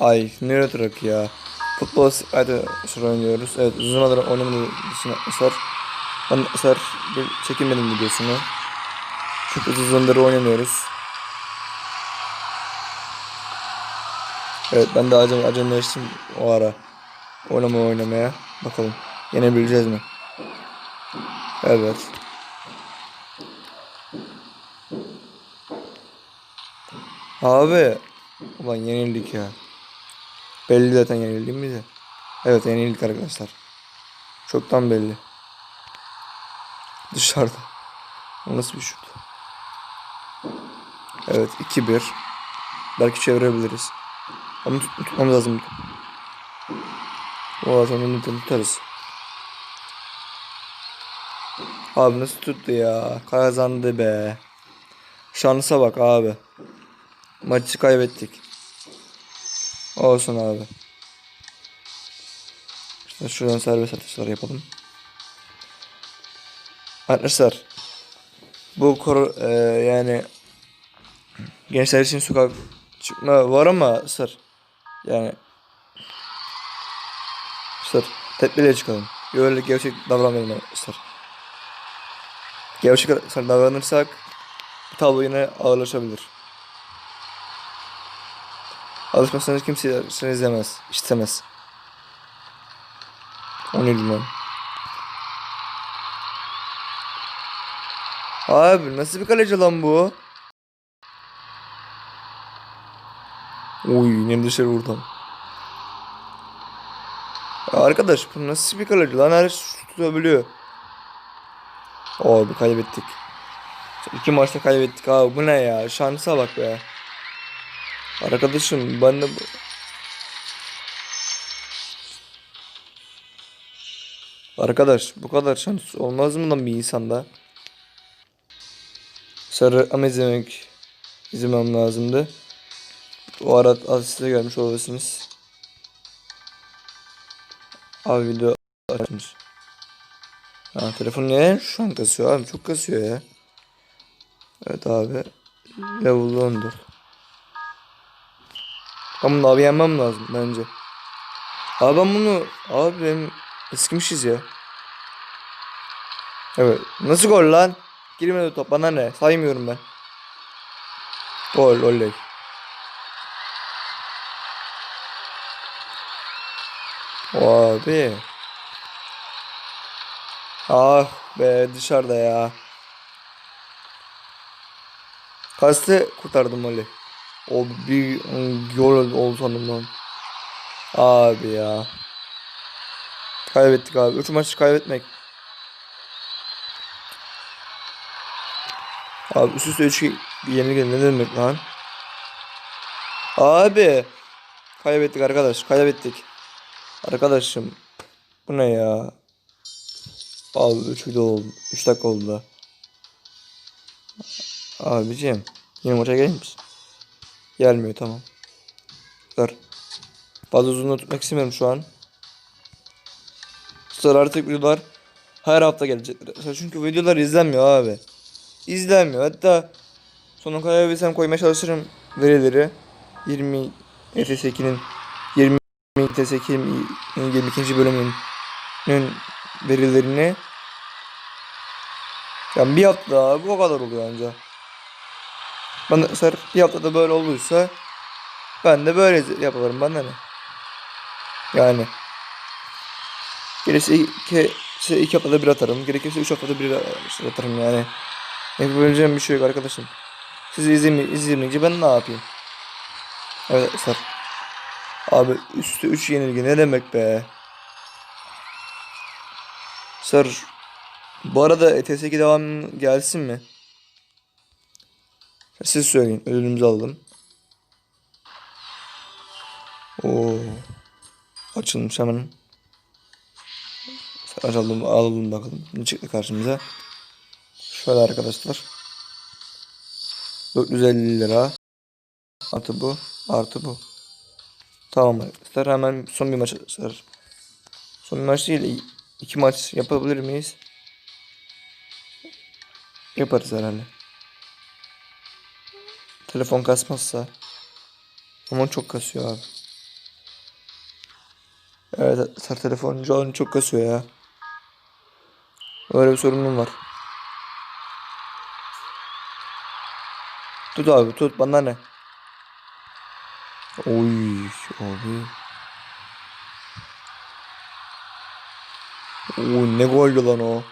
Ay nereye oturak ya. Futbol hadi sıra oynuyoruz. Evet uzun zamandır oynamadığı Eser. Ben Eser bir çekinmedim videosunu. Çünkü uzun zamandır oynamıyoruz. Evet ben de acem acemleştim o ara. Oynamaya oynamaya. Bakalım yenebileceğiz mi? Evet. Abi. Ulan yenildik ya. Belli zaten yenildiğimiz de. Evet yenildik arkadaşlar. Çoktan belli. Dışarıda. O nasıl bir şut? Evet 2-1. Belki çevirebiliriz. Ama tut tutmamız lazım. O zaman tut tutarız. Abi nasıl tuttu ya? Kazandı be. Şansa bak abi. Maçı kaybettik. Olsun abi. İşte şuradan serbest atışlar yapalım. Arkadaşlar bu kor e, yani gençler için sokak çıkma var ama sır yani sır tedbirle çıkalım. Böyle gevşek davranmayalım arkadaşlar. Gevşek davranırsak bu tablo yine ağırlaşabilir. Alışmasanız kimse seni izlemez, istemez. O ne? Abi nasıl bir kaleci lan bu? Oy yine dışarı vurdum. Arkadaş bu nasıl bir kaleci lan her şey tutabiliyor. Abi kaybettik. İki maçta kaybettik abi bu ne ya şansa bak be. Arkadaşım ben de Arkadaş bu kadar şans olmaz mı lan bir insanda? Sarı ama izlemek izlemem lazımdı. O ara asiste gelmiş olabilirsiniz. Abi video açmış. Ha telefon niye şu an kasıyor abi çok kasıyor ya. Evet abi. Level 14. Ben bunu abi yenmem lazım bence. Abi ben bunu abi benim eskimişiz ya. Evet. Nasıl gol lan? Girmedi top bana ne? Saymıyorum ben. Gol oley. Abi. Ah be dışarıda ya. Kasti kurtardım oley. O bir yol oldu sandım lan. Abi ya. Kaybettik abi. Üç maç kaybetmek. Abi üst üste 3 yenilgi ne demek lan? Abi. Kaybettik arkadaş. Kaybettik. Arkadaşım. Bu ne ya? Abi 3 video oldu. 3 dakika oldu. Abicim. Yine maça gelir misin? Gelmiyor tamam. Dur. Fazla uzun tutmak istemiyorum şu an. Sonra artık videolar her hafta gelecekler. Çünkü videolar izlenmiyor abi. İzlenmiyor. Hatta sonuna kadar bilsem koymaya çalışırım verileri. 20 ETS2'nin 20 ETS2'nin 22. bölümünün verilerini yani bir hafta abi o kadar oluyor anca. Bana eğer bir haftada böyle olduysa ben de böyle yaparım bana ne. Yani Gerekirse iki, işte iki haftada bir atarım. Gerekirse üç haftada bir atarım yani. Yapabileceğim bir şey yok arkadaşım. Siz izleme, izlemeyince ben ne yapayım? Evet arkadaşlar. Abi üstü 3 yenilgi ne demek be? Sır. Bu arada E ETS2 devam gelsin mi? Siz söyleyin. Ödülümüzü alalım. Oo. Açılmış hemen. Açalım alalım bakalım. Ne çıktı karşımıza. Şöyle arkadaşlar. 450 lira. Artı bu. Artı bu. Tamam arkadaşlar. Hemen son bir maç arkadaşlar. Son bir maç değil. iki maç yapabilir miyiz? Yaparız herhalde. Telefon kasmazsa. Ama çok kasıyor abi. Evet telefoncu olan çok kasıyor ya. Öyle bir sorunum var. Tut abi tut bana ne? Oy abi. Oo ne goldü lan o.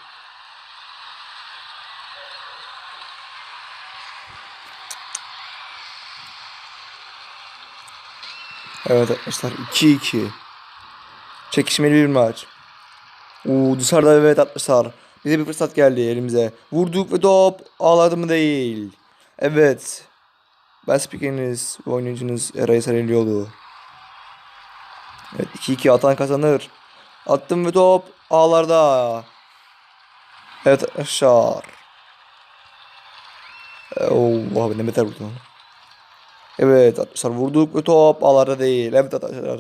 Evet arkadaşlar 2-2. Çekişmeli bir maç. Oo dışarıda evet atmışlar. Bize bir fırsat geldi elimize. Vurduk ve top ağladı mı değil. Evet. Ben spikeriniz ve oyuncunuz Eray Sarılioğlu. Evet 2-2 atan kazanır. Attım ve top ağlarda. Evet arkadaşlar. Oo abi ne beter vurdu lan. Evet arkadaşlar vurduk ve top ağlarda değil. Evet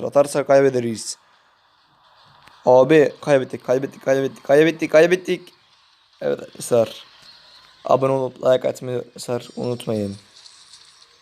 atarsak kaybederiz. Abi kaybettik kaybettik kaybettik kaybettik kaybettik. Evet arkadaşlar. Abone olup like atmayı arkadaşlar unutmayın.